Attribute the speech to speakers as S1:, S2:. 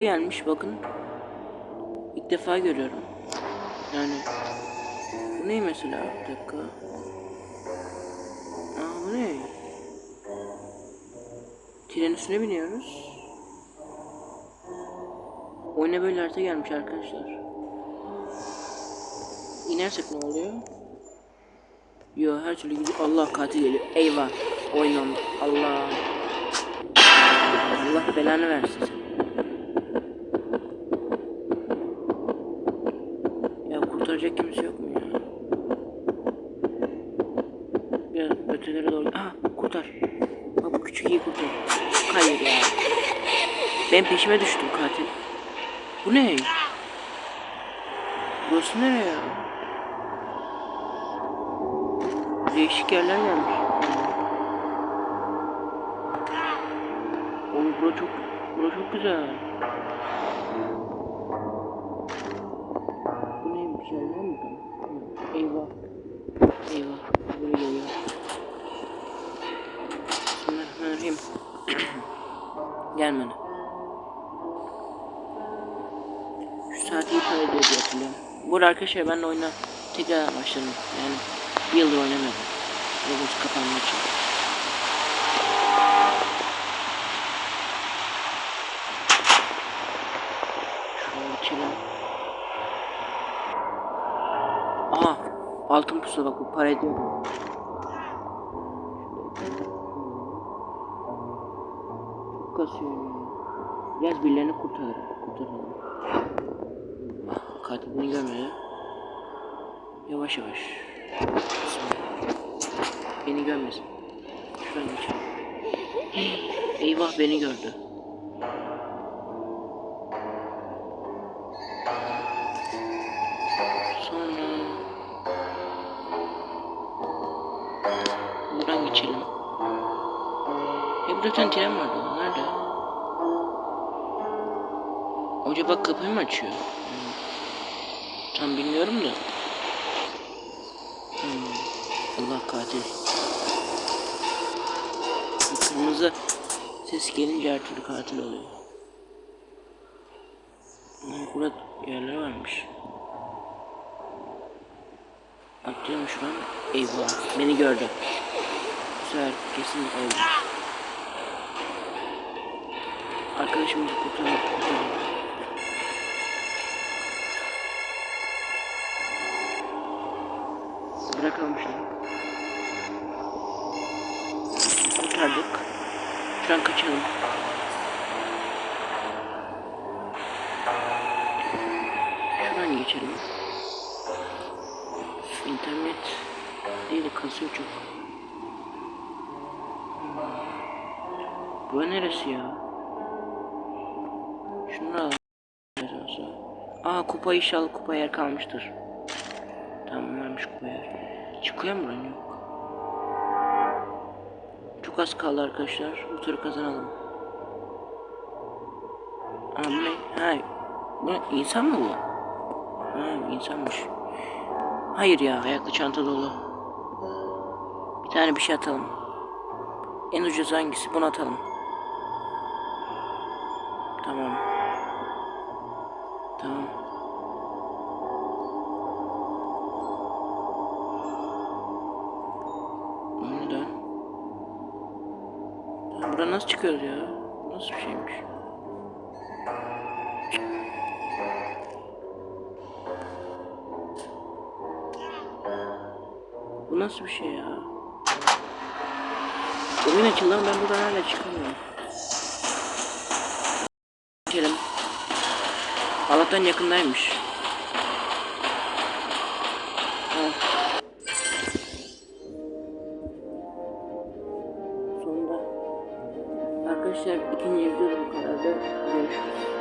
S1: gelmiş bakın. İlk defa görüyorum. Yani bu ne mesela? Bir dakika. Aa bu ne? Tren üstüne biniyoruz. Oyuna böyle harita gelmiş arkadaşlar. İnersek ne oluyor? Yo her türlü gidiyor. Allah katil geliyor. Eyvah. Oyun Allah. Allah belanı versin seni. Ya kurtaracak kimse yok mu ya? Biraz ötelere doğru. Aha kurtar. Bak bu küçük iyi kurtar. Hayır ya. Ben peşime düştüm katil. Bu ne? Burası nereye ya? Değişik yerler gelmiş. Oğlum bura çok, bura çok güzel. Eyvah. Eyvah. Böyle geliyor. Bismillahirrahmanirrahim. Gelmedi. Şu saati para ediyor diye hatırlıyorum. Bu arada arkadaşlar ben de oyuna tekrar başladım. Yani bir yıldır oynamıyorum. Roblox kapandığı için. Altın pusula bak bu para ediyor. Çok kasıyor. Biraz birilerini kurtaralım. kurtaralım. Katilini görmüyor. Yavaş yavaş. Beni görmesin. Şuradan geçelim. Eyvah beni gördü. Buradan geçelim. Hep zaten tren vardı. Nerede? Acaba kapıyı mı açıyor? Hmm. Tam bilmiyorum da. Hmm. Allah katil. Kırmızı ses gelince her türlü katil oluyor. Hmm, Burada yerler varmış. Atlıyorum şu an. Eyvah. Beni gördü. Bu sefer kesin öldü. Arkadaşımızı kurtaralım. kurtaralım. Bırakalım şunu. Kurtardık. Şuradan kaçalım. Şuradan geçelim. İnternet değil de kasıyor çok. Bu neresi ya? Şunu alalım. Aa kupa inşallah kupa yer kalmıştır. Tamam varmış kupa yer. Çıkıyor mu buranın yok. Çok az kaldı arkadaşlar. Bu turu kazanalım. Aa bu ne? Ha, bu insan mı bu? Ha insanmış. Hayır ya ayaklı çanta dolu. Bir tane bir şey atalım. En ucuz hangisi? Bunu atalım. Tamam. Tamam. Bunu da. Ya Buradan nasıl çıkıyoruz ya? Nasıl bir şeymiş? Bu nasıl bir şey ya? Oyun açıldı ama ben buradan hala çıkamıyorum. Geçelim. Allah'tan yakındaymış. Sonunda. Arkadaşlar ikinci videoda bu kadar da görüşürüz.